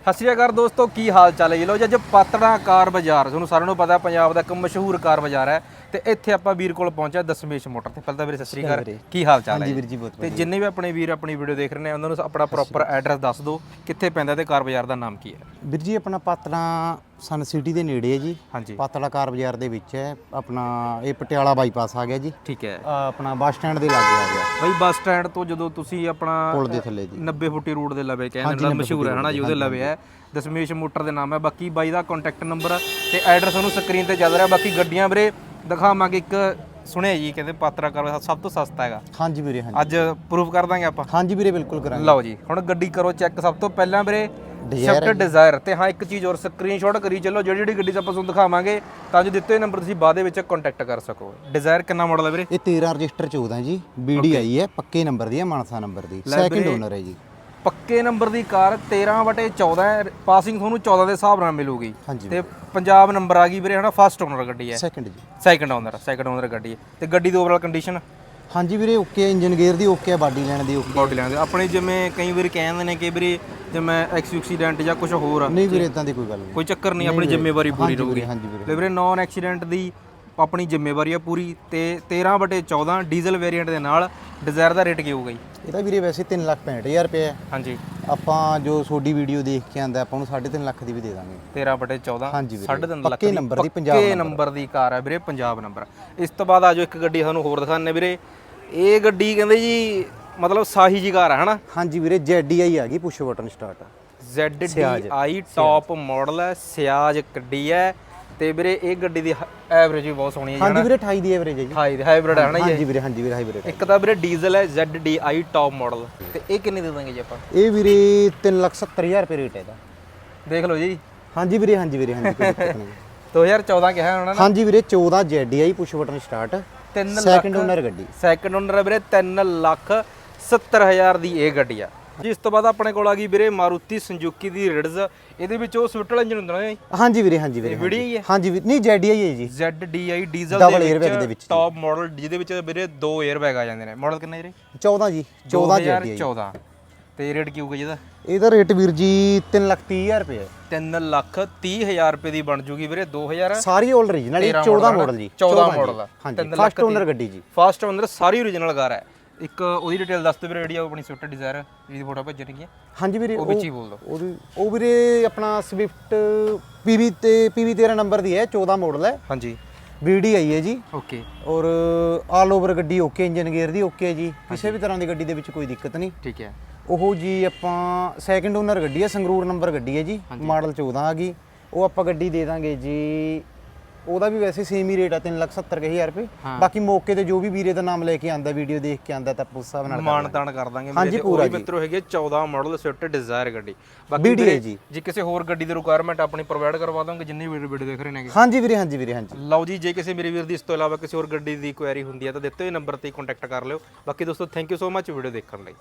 ਸਤਿ ਸ਼੍ਰੀ ਅਕਾਲ ਦੋਸਤੋ ਕੀ ਹਾਲ ਚਾਲ ਹੈ? ਜੀ ਲੋ ਜੀ ਅੱਜ ਪਾਤੜਾ ਕਾਰ ਬਾਜ਼ਾਰ। ਤੁਹਾਨੂੰ ਸਾਰਿਆਂ ਨੂੰ ਪਤਾ ਪੰਜਾਬ ਦਾ ਇੱਕ ਮਸ਼ਹੂਰ ਕਾਰ ਬਾਜ਼ਾਰ ਹੈ ਤੇ ਇੱਥੇ ਆਪਾਂ ਵੀਰ ਕੋਲ ਪਹੁੰਚਿਆ ਦਸ਼ਮੇਸ਼ ਮੋਟਰ ਤੇ। ਪਹਿਲਾਂ ਤਾਂ ਵੀਰੇ ਸਤਿ ਸ਼੍ਰੀ ਅਕਾਲ। ਕੀ ਹਾਲ ਚਾਲ ਹੈ? ਜੀ? ਵੀਰ ਜੀ ਬਹੁਤ ਤੇ ਜਿੰਨੇ ਵੀ ਆਪਣੇ ਵੀਰ ਆਪਣੀ ਵੀਡੀਓ ਦੇਖ ਰਹੇ ਨੇ ਉਹਨਾਂ ਨੂੰ ਆਪਣਾ ਪ੍ਰੋਪਰ ਐਡਰੈਸ ਦੱਸ ਦਿਓ ਕਿੱਥੇ ਪੈਂਦਾ ਤੇ ਕਾਰ ਬਾਜ਼ਾਰ ਦਾ ਨਾਮ ਕੀ ਹੈ। ਵੀਰ ਜੀ ਆਪਣਾ ਪਾਤੜਾ ਸਨ ਸਿਟੀ ਦੇ ਨੇੜੇ ਹੈ ਜੀ। ਹਾਂਜੀ। ਕਾਰ ਬਾਜ਼ਾਰ ਦੇ ਵਿੱਚ ਹੈ। ਆਪਣਾ ਇਹ ਪਟਿਆਲਾ ਬਾਈਪਾਸ ਆ ਗਿਆ ਜੀ। ਠੀਕ ਹੈ। ਆਪਣਾ ਬੱਸ ਸਟੈਂਡ ਦੇ ਲਾਗੇ ਆ ਗਿਆ। ਬਈ ਬੱਸ ਸਟੈਂਡ ਤੋਂ ਜਦੋਂ ਤੁਸੀਂ ਆਪਣਾ ਪੁਲ ਦੇ ਥੱਲੇ ਜੀ। 90 ਫੁੱਟੀ ਰੋਡ ਦੇ ਲਵੇ ਕਹਿੰਦੇ ਜਿਹੜਾ ਮਸ਼ਹੂਰ ਹੈ ਹਨਾ ਜੀ ਉਹਦੇ ਲਵੇ ਹੈ। ਦਸ਼ਮੇਸ਼ ਮੋਟਰ ਦੇ ਨਾਮ ਹੈ। ਬਾਕੀ ਬਾਈ ਦਾ ਕੰਟੈਕਟ ਨੰਬਰ ਤੇ ਐਡਰੈਸ ਉਹਨੂੰ ਸਕਰੀਨ ਤੇ ਚੱਲ ਰਿਹਾ। ਬਾਕੀ ਗੱਡੀਆਂ ਵੀਰੇ ਦਿਖਾਵਾਂਗੇ ਇੱਕ ਸੁਣਿਆ ਜੀ ਕਹਿੰਦੇ ਪਾਤਰਾ ਕਰ ਸਭ ਤੋਂ ਸਸਤਾ ਹੈਗਾ। ਹਾਂਜੀ ਵੀਰੇ ਹਾਂਜੀ। ਅੱਜ ਪ੍ਰੂਫ ਕਰ ਦਾਂਗੇ ਆਪਾਂ। ਹਾਂਜੀ ਵੀਰੇ ਬਿਲਕੁਲ ਕਰਾਂਗੇ। ਲਓ ਜੀ ਹੁਣ ਗੱਡੀ ਕਰੋ ਚੈੱਕ ਸਭ ਤੋਂ ਪਹਿਲਾਂ ਵੀਰੇ ਸ਼ਿਫਟ ਡਿਜ਼ਾਇਰ ਤੇ ਹਾਂ ਇੱਕ ਚੀਜ਼ ਹੋਰ ਸਕਰੀਨਸ਼ਾਟ ਕਰੀ ਚੱਲੋ ਜਿਹੜੀ ਜਿਹੜੀ ਗੱਡੀ ਆਪਾਂ ਤੁਹਾਨੂੰ ਦਿਖਾਵਾਂਗੇ ਤਾਂ ਜੋ ਦਿੱਤੇ ਨੰਬਰ ਤੁਸੀਂ ਬਾਅਦ ਦੇ ਵਿੱਚ ਕੰਟੈਕਟ ਕਰ ਸਕੋ। ਡਿਜ਼ਾਇਰ ਕਿੰਨਾ ਮਾਡਲ ਹੈ ਵੀਰੇ? ਇਹ 13 ਰਜਿਸਟਰ 14 ਜੀ ਬੀਡੀ ਆਈ ਹੈ ਪੱਕੇ ਨੰਬਰ ਦੀ ਹੈ ਮਾਨਸਾ ਨੰਬਰ ਦੀ। ਸੈਕਿੰਡ ਓਨਰ ਹੈ ਜੀ। ਪੱਕੇ ਨੰਬਰ ਦੀ ਕਾਰ 13 ਵਟੇ 14 ਹੈ ਪਾਸਿੰਗ ਤੁਹਾਨੂੰ 14 ਦੇ ਹਿਸਾਬ ਨਾਲ ਮਿਲੂਗੀ। ਤੇ ਪੰਜਾਬ ਨੰਬਰ ਆ ਗਈ ਵੀਰੇ ਹਨਾ ਫਸਟ ਓਨਰ ਗੱਡੀ ਹੈ। ਸੈਕਿੰਡ ਜੀ। ਸੈਕੰਡ ਓਨਰ ਸੈਕੰਡ ਓਨਰ ਗੱਡੀ ਹੈ। ਤੇ ਗੱਡੀ ਦੀ ਓਵਰਆਲ ਕੰਡੀਸ਼ਨ ਹਾਂਜੀ ਵੀਰੇ ਓਕੇ ਇੰਜਨ ਗੇਅਰ ਦੀ ਓਕੇ ਹੈ ਬਾਡੀ ਲੈਣ ਦੀ ਓਕੇ ਬਾਡੀ ਲੈਣ ਦੇ। ਆਪਣੇ ਜਿਵੇਂ ਕਈ ਵਾਰੀ ਕਹਿੰਦੇ ਨੇ ਕਿ ਵੀਰੇ ਜਿਵੇਂ ਐਕਸੀਡੈਂਟ ਜਾਂ ਕੁਝ ਹੋਰ ਆ ਨਹੀਂ ਵੀਰੇ ਇਦਾਂ ਦੀ ਕੋਈ ਗੱਲ ਨਹੀਂ। ਕੋਈ ਚੱਕਰ ਨਹੀਂ ਆਪਣੀ ਜ਼ਿੰਮੇਵਾਰੀ ਪੂਰੀ ਰਹੂਗੀ। ਹਾਂਜੀ ਵੀਰੇ। ਵੀਰੇ ਨਾਨ ਐਕਸੀਡੈਂਟ ਦੀ ਆਪਣੀ ਜ਼ਿੰਮੇਵਾਰੀ ਆ ਪੂਰੀ। ਤੇ 13 ਬਟੇ 14 ਡੀਜ਼ਲ ਵੇਰੀਐਂਟ ਦੇ ਨਾਲ ਡਿਜ਼ਾਇਰ ਦਾ ਰੇਟ ਕੀ ਹੋਊਗਾ ਜੀ? ਇਹਦਾ ਵੀਰੇ ਵੈਸੇ 3 ਲੱਖ 65000 ਰੁਪਏ ਹੈ ਹਾਂਜੀ। ਆਪਾਂ ਜੋ ਤੁਹਾਡੀ ਵੀਡੀਓ ਦੇਖ ਕੇ ਆਂਦਾ ਆਪਾਂ ਨੂੰ 3.5 ਲੱਖ ਦੀ ਵੀ ਦੇ ਦਾਂਗੇ। 13 ਬਟੇ 14 ਹਾਂਜੀ ਵੀਰੇ। 3.5 ਲੱਖ ਪੱਕੇ ਨੰਬਰ ਦੀ ਪੰਜਾਬ ਨੰਬਰ। ਦੀ ਕਾਰ ਹੈ ਵੀਰੇ ਪੰਜਾਬ ਨੰਬਰ। ਇਸ ਤੋਂ ਬਾਅਦ ਆਜੋ ਇੱਕ ਗੱਡੀ ਸਾਨੂੰ ਹੋਰ ਦਿਖਾਣੇ ਵੀਰੇ। ਇਹ ਗੱਡੀ ਕਹਿੰਦੇ ਜੀ ਮਤਲਬ ਸਾਹੀ ਜੀ ਕਾਰ ਹੈ ਹਨਾ? ਹਾਂਜੀ ਵੀਰੇ ZDI ਆ ਗਈ push button start ZDI top model ਹੈ ਸਿਆਜ ਗੱਡੀ ਹੈ। ਤੇ ਵੀਰੇ ਇਹ ਗੱਡੀ ਦੀ ਐਵਰੇਜ ਵੀ ਬਹੁਤ ਸੋਹਣੀ ਹੈ ਹਾਂਜੀ ਵੀਰੇ 28 ਦੀ ਐਵਰੇਜ ਹੈ ਜੀ। ਹਾਈ ਹਾਈਬ੍ਰਿਡ ਹੈ ਨਾ ਜੀ? ਹਾਂਜੀ ਵੀਰੇ ਹਾਂਜੀ ਵੀਰੇ ਹਾਈਬ੍ਰਿਡ ਇੱਕ ਤਾਂ ਵੀਰੇ ਡੀਜ਼ਲ ਹੈ ZDI ਟੌਪ ਮਾਡਲ ਤੇ ਇਹ ਕਿੰਨੇ ਦੇ ਦਾਂਗੇ ਜੀ ਆਪਾਂ? ਇਹ ਵੀਰੇ 370000 ਰੁਪਏ ਰੇਟ ਹੈ ਇਹਦਾ। ਦੇਖ ਲਓ ਜੀ। ਹਾਂਜੀ ਵੀਰੇ ਹਾਂਜੀ ਵੀਰੇ ਹਾਂਜੀ ਕੋਈ ਦਿੱਕਤ ਨਹੀਂ। 2014 ਕਿਹਾ ਉਹਨਾਂ ਨੇ। ਹਾਂਜੀ ਵੀਰੇ 14 ZDI push button start 3 second owner ਗੱਡੀ। ਸੈਕੰਡ ਓਨਰ ਵੀਰੇ 3 ਲੱਖ 70 ਹਜ਼ਾਰ ਦੀ ਇਹ ਗੱਡੀ ਆ। ਜੀ ਇਸ ਤੋਂ ਬਾਅਦ ਆਪਣੇ ਕੋਲ ਆ ਗਈ ਵੀਰੇ ਮਾਰੂਤੀ ਸੰਜੂਕੀ ਦੀ ਰਿਡਜ਼ ਇਹਦੇ ਵਿੱਚ ਉਹ ਸਵਿਫਟ ਵਾਲਾ ਇੰਜਨ ਹੁੰਦਾ ਨਾ ਹਾਂਜੀ ਵੀਰੇ ਹਾਂਜੀ ਵੀਰੇ ਵੀਡੀਓ ਹੀ ਹੈ? ਹਾਂਜੀ ਵੀਰੇ ਨਹੀਂ ZDI ਹੈ ਜੀ। ZDI ਡੀਜ਼ਲ ਦੇ ਵਿੱਚ ਟੌਪ ਮਾਡਲ ਜਿਹਦੇ ਵਿੱਚ ਵੀਰੇ ਦੋ 에ਅਰਬੈਗ ਆ ਜਾਂਦੇ ਨੇ। ਮਾਡਲ ਕਿੰਨਾ ਵੀਰੇ? 14 ਜੀ 14 ZDI 2014 ਤੇ ਰੇਟ ਕੀ ਹੋਊਗਾ ਜੀ ਇਹਦਾ? ਇਹਦਾ ਰੇਟ ਵੀਰ ਜੀ 330000 ਰੁਪਏ ਹੈ। 3 ਲੱਖ 30 ਹਜ਼ਾਰ ਰੁਪਏ ਦੀ ਬਣ ਜੂਗੀ ਵੀਰੇ 2000 ਸਾਰੀ 올 ਰੀਜਨਲ 13 14 model ਮਾਡਲ ਜੀ। 14 ਜੀ। model ਆ। ਹਾਂਜੀ ਲੱਖ ਫਸਟ ਓਨਰ ਗੱਡੀ ਜੀ। ਫਸਟ ਓਨਰ ਸਾਰੀ ਓਰੀਜਨਲ ਕਾਰ ਹੈ ਇੱਕ ਉਹਦੀ ਡਿਟੇਲ ਦੱਸ ਦਿਓ ਵੀਰੇ ਜਿਹੜੀ ਆਪਣੀ ਸਵਿਫਟ ਡਿਜ਼ਾਇਰ ਜਿਹਦੀ ਫੋਟੋ ਭੇਜਣੀ ਹੈ ਹਾਂਜੀ ਵੀਰੇ ਉਹ ਵਿੱਚ ਹੀ ਬੋਲ ਦਿਓ। ਉਹਦੀ ਉਹ ਵੀਰੇ ਆਪਣਾ Swift P V P 13 number ਦੀ ਹੈ 14 ਮਾਡਲ ਹੈ। ਹਾਂਜੀ। ਵੀਡੀ ਆਈ ਹੈ ਜੀ। ਓਕੇ ਔਰ ਆਲ ਓਵਰ ਗੱਡੀ ਓਕੇ ਇੰਜਨ ਗੇਅਰ ਦੀ ਓਕੇ ਜੀ। ਕਿਸੇ ਵੀ ਤਰ੍ਹਾਂ ਦੀ ਗੱਡੀ ਦੇ ਵਿੱਚ ਕੋਈ ਦਿੱਕਤ ਨਹੀਂ। ਠੀਕ ਹੈ। ਉਹ ਜੀ ਆਪਾਂ ਸੈਕਿੰਡ ਓਨਰ ਗੱਡੀ ਹੈ ਸੰਗਰੂਰ ਨੰਬਰ ਗੱਡੀ ਹੈ ਜੀ ਮਾਡਲ 14 ਆ ਗਈ। ਉਹ ਆਪਾਂ ਗੱਡੀ ਦੇ ਦਾਂਗੇ ਜੀ ਉਹਦਾ ਵੀ ਵੈਸੇ ਸੇਮ ਹੀ ਰੇਟ ਆ 370000 ਰੁਪਏ। ਬਾਕੀ ਮੌਕੇ ਤੇ ਜੋ ਵੀ ਵੀਰੇ ਦਾ ਨਾਮ ਲੈ ਕੇ ਆਂਦਾ ਵੀਡੀਓ ਦੇਖ ਕੇ ਆਂਦਾ ਤਾਂ ਉਸ ਹਿਸਾਬ ਨਾਲ ਮਾਨ ਤਾਨ ਕਰ ਦਾਂਗੇ ਹਾਂਜੀ, ਮੇਰੇ ਪੂਰਾ ਤੇ ਮਿੱਤਰੋ ਹੈਗੇ 14 ਮਾਡਲ ਸਵਿਫਟ ਡਿਜ਼ਾਇਰ ਗੱਡੀ। ਬਾਕੀ ਵੀਰੇ, ਜੀ। ਜੇ ਕਿਸੇ ਹੋਰ ਗੱਡੀ ਦੀ ਰਿਕੁਆਇਰਮੈਂਟ ਆਪਣੀ ਪ੍ਰੋਵਾਈਡ ਕਰਵਾ ਦੋਗੇ ਜਿੰਨੇ ਵੀਡੀਓ ਵੀਡੀਓ ਦੇਖ ਰਹੇ ਨੇਗੇ ਹਾਂਜੀ ਵੀਰੇ ਹਾਂਜੀ ਵੀਰੇ ਹਾਂਜੀ। ਲਓ ਜੀ ਜੇ ਕਿਸੇ ਮੇਰੇ ਵੀਰ ਦੀ ਇਸ ਤੋਂ ਇਲਾਵਾ ਕਿਸੇ ਹੋਰ ਗੱਡੀ ਦੀ ਕੁਐਰੀ ਹੁੰਦੀ ਹੈ ਤਾਂ ਦਿੱਤੇ ਹੋਏ ਨੰਬਰ ਤੇ ਕੰਟੈਕਟ ਕਰ ਲਿਓ। ਬਾਕੀ ਦੋਸਤੋ thank you so much video ਦੇਖਣ ਲਈ।